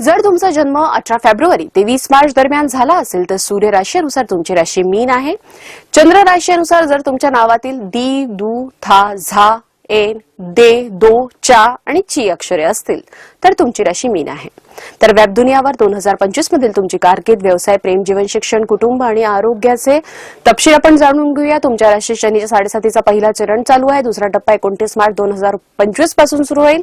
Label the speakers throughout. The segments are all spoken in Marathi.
Speaker 1: जर तुमचा जन्म अठरा फेब्रुवारी ते वीस मार्च दरम्यान झाला असेल तर सूर्य राशीनुसार तुमची राशी मीन आहे. चंद्र राशीनुसार जर तुमच्या नावातील दी दू था झा एन दे दो चा आणि ची अक्षरे असतील. तर तुमची राशी मीन आहे. तर वेब दुनियावर दोन हजार पंचवीस मधील तुमची कारकीर्द व्यवसाय प्रेम जीवन शिक्षण कुटुंब आणि आरोग्याचे तपशील आपण जाणून घेऊया. तुमच्या राशी शनीच्या साडेसातीचा पहिला चरण चालू आहे. दुसरा टप्पा एकोणतीस मार्च दोन हजार पंचवीसपासून सुरू होईल.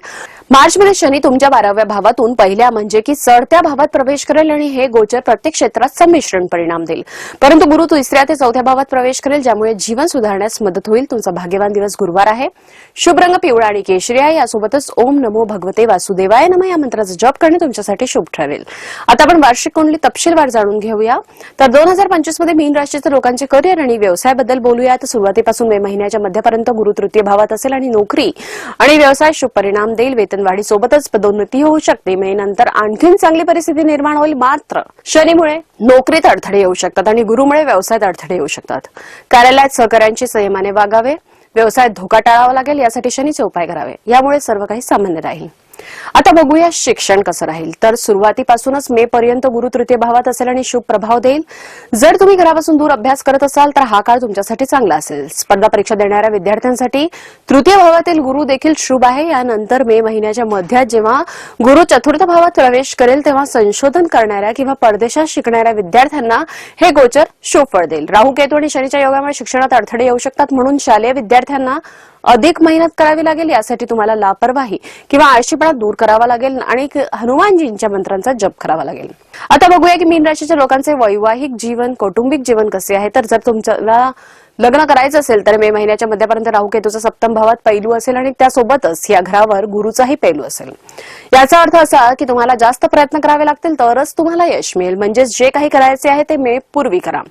Speaker 1: मार्च मध्ये शनी तुमच्या बाराव्या भावातून पहिल्या म्हणजे की चढत्या भावात प्रवेश करेल आणि हे गोचर प्रत्येक क्षेत्रात संमिश्रण परिणाम देईल. परंतु गुरु तिसऱ्या ते चौथ्या भावात प्रवेश करेल ज्यामुळे जीवन सुधारण्यास मदत होईल. तुमचा भाग्यवान दिवस गुरुवार आहे. शुभ रंग पिवळा आणि केशरी आहे. यासोबतच ओम नमो भगवते वासुदेवाय नम. या मंत्राचा जप करणे तुमच्यासाठी शुभ ठरेल. आता आपण वार्षिक कुंडली तपशीलवार जाणून घेऊया. तर दोन हजार पंचवीसमध्ये मीन राशीच्या लोकांचे करिअर आणि व्यवसायाबद्दल बोलूया. तर सुरुवातीपासून मे महिन्याच्या मध्यपर्यंत गुरु तृतीय भावात असेल आणि नोकरी आणि व्यवसाय शुभ परिणाम देईल. वेतनवाढी सोबतच पदोन्नती होऊ शकते. मे नंतर आणखीन चांगली परिस्थिती निर्माण होईल. मात्र शनीमुळे नोकरीत अडथळे येऊ शकतात आणि गुरुमुळे व्यवसायात अडथळे येऊ शकतात. कार्यालयात सहकाऱ्यांची संयमाने वागावे. व्यवसायात धोका टाळावा लागेल यासाठी शनीचे उपाय करावे. यामुळे सर्व काही सामान्य राहील. आता बघूया शिक्षण कसं राहील. तर सुरुवातीपासूनच मे पर्यंत गुरु तृतीय भावात असेल आणि शुभ प्रभाव देईल. जर तुम्ही घरापासून दूर अभ्यास करत असाल तर हा काळ तुमच्यासाठी चांगला असेल. स्पर्धा परीक्षा देणाऱ्या विद्यार्थ्यांसाठी तृतीय भावातील गुरु देखील शुभ आहे. यानंतर मे महिन्याच्या मध्यात जेव्हा गुरु चतुर्थ भावात प्रवेश करेल तेव्हा संशोधन करणाऱ्या किंवा परदेशात शिकणाऱ्या विद्यार्थ्यांना हे गोचर शुभ फळ देईल. राहू केतू आणि शनीच्या योगामुळे शिक्षणात अडथळे येऊ शकतात म्हणून शालेय विद्यार्थ्यांना अधिक मेहनत करावी लागेल यासाठी तुम्हाला लापरवाही किंवा आळशीपणा दूर करावा लागेल आणि हनुमानजींच्या मंत्रांचा जप करावा लागेल. आता बघूया की मीन राशीच्या लोकांचे वैवाहिक जीवन कौटुंबिक जीवन कसे आहे. तर जर तुमच्याला लग्न करायचं असेल तर मे महिन्याच्या मध्यापर्यंत राहू केतूचा सप्तम भावात पैलू असेल आणि त्यासोबतच या घरावर गुरुचाही पैलू असेल. याचा अर्थ असा की तुम्हाला जास्त प्रयत्न करावे लागतील तरच तुम्हाला यश मिळेल. म्हणजेच जे काही करायचे आहे ते मे पूर्वी करा.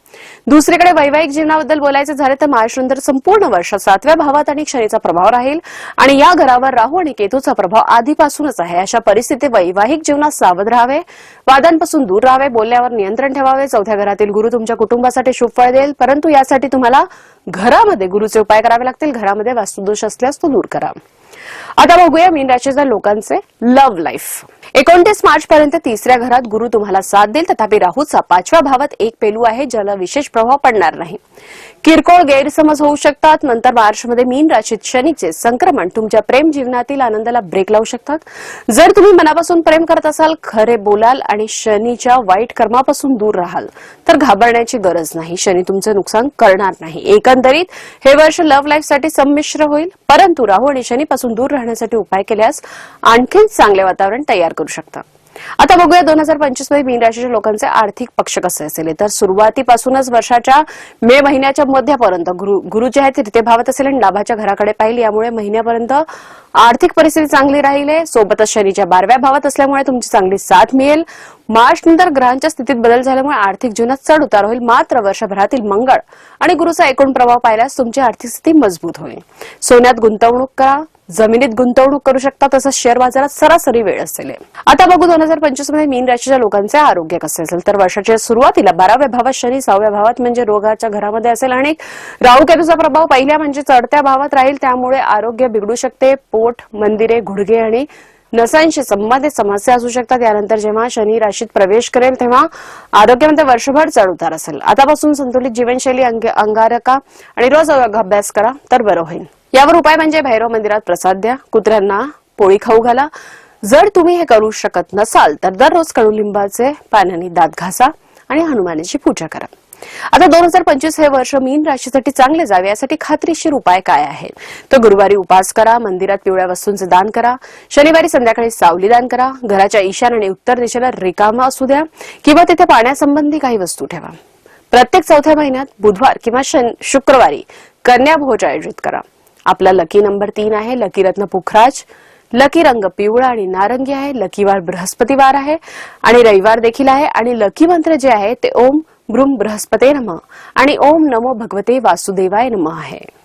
Speaker 1: दुसरीकडे वैवाहिक जीवनाबद्दल बोलायचे झाले तर मार्च संपूर्ण वर्ष सातव्या भावात आणि शनीचा प्रभाव राहील आणि या घरावर राहू आणि केतूचा प्रभाव आधीपासूनच आहे. अशा परिस्थितीत वैवाहिक जीवनात सावध राहावे वादांपासून दूर राहावे बोलण्यावर नियंत्रण ठेवावे. चौथ्या घरातील गुरु तुमच्या कुटुंबासाठी शुभ फळ देईल परंतु यासाठी तुम्हाला घरामध्ये गुरुचे उपाय करावे लागतील घरामध्ये वास्तुदोष असल्यास तो दूर करा. आता बघूया मीन राशीच्या लोकांचे लव्ह लाईफ एकोणतीस मार्च पर्यंत तिसऱ्या घरात गुरु तुम्हाला साथ देईल. तथापि राहूचा पाचव्या भावात एक पेलू आहे ज्याला विशेष प्रभाव पडणार नाही. किरकोळ गैरसमज होऊ शकतात. नंतर मार्चमध्ये मीन राशीत शनीचे संक्रमण तुमच्या प्रेम जीवनातील आनंदाला ब्रेक लावू शकतात. जर तुम्ही मनापासून प्रेम करत असाल खरे बोलाल आणि शनीच्या वाईट कर्मापासून दूर राहाल तर घाबरण्याची गरज नाही. शनी तुमचं नुकसान करणार नाही. एकंदरीत हे वर्ष लव्ह लाईफसाठी संमिश्र होईल. परंतु राहू आणि शनीपासून दूर राहण्यासाठी उपाय केल्यास आणखीन चांगले वातावरण तयार करू शकता. आता बघूया दोन हजार पंचवीसमध्ये मीन राशीच्या लोकांचे आर्थिक पक्ष कसे असेल. तर सुरुवातीपासूनच वर्षाच्या मे महिन्याच्या मध्यापर्यंत गुरु गुरु जे आहेत ते भावत भावात असेल आणि लाभाच्या घराकडे पाहिजे यामुळे महिन्यापर्यंत आर्थिक परिस्थिती चांगली राहील. सोबतच शनीच्या बारव्या भावात असल्यामुळे तुमची चांगली साथ मिळेल. मार्च नंतर ग्रहांच्या स्थितीत बदल झाल्यामुळे आर्थिक जीवनात चढ उतार होईल. मात्र वर्षभरातील मंगळ आणि गुरुचा एकूण प्रभाव पाहिल्यास तुमची आर्थिक स्थिती मजबूत होईल. सोन्यात गुंतवणूक करा जमिनीत गुंतवणूक करू शकता तसंच शेअर बाजारात सरासरी वेळ असेल. आता बघू दोन हजार पंचवीसमध्ये मीन राशीच्या लोकांचे आरोग्य कसे असेल. तर वर्षाच्या सुरुवातीला बाराव्या भावात शनी सहाव्या भावात म्हणजे रोगाच्या घरामध्ये असेल आणि राहू केतूचा प्रभाव पहिल्या म्हणजे चढत्या भावात राहील. त्यामुळे आरोग्य बिघडू शकते. पोट मंदिरे घुडगे आणि नसांशी संबंधित समस्या असू शकतात. यानंतर जेव्हा शनी राशीत प्रवेश करेल तेव्हा आरोग्यामध्ये वर्षभर चढ उतार असेल. आतापासून संतुलित जीवनशैली अंग- अंगारका आणि रोज अभ्यास करा तर बरं होईल. यावर उपाय म्हणजे भैरव मंदिरात प्रसाद द्या कुत्र्यांना पोळी खाऊ घाला. जर तुम्ही हे करू शकत नसाल तर दररोज कडुलिंबाचे पाण्याने दात घासा आणि हनुमानाची पूजा करा. आता दोन हजार पंचवीस हे वर्ष मीन राशीसाठी चांगले जावे यासाठी खात्रीशीर उपाय काय आहेत? तर गुरुवारी उपास करा मंदिरात पिवळ्या वस्तूंचे दान करा शनिवारी संध्याकाळी सावली दान करा घराच्या ईशान आणि उत्तर दिशेला रिकामा असू द्या किंवा तिथे पाण्यासंबंधी काही वस्तू ठेवा. प्रत्येक चौथ्या महिन्यात बुधवार किंवा शुक्रवारी कन्या भोज आयोजित करा. आपला लकी नंबर तीन आहे लकी रत्न पुखराज लकी रंग पिवळा आणि नारंगी आहे लकी वार बृहस्पतिवार आहे आणि रविवार देखील आहे आणि लकी मंत्र जे आहे ते ओम ब्रुम बृहस्पते नम। आणि ओम नमो भगवते वासुदेवाय नम आहे।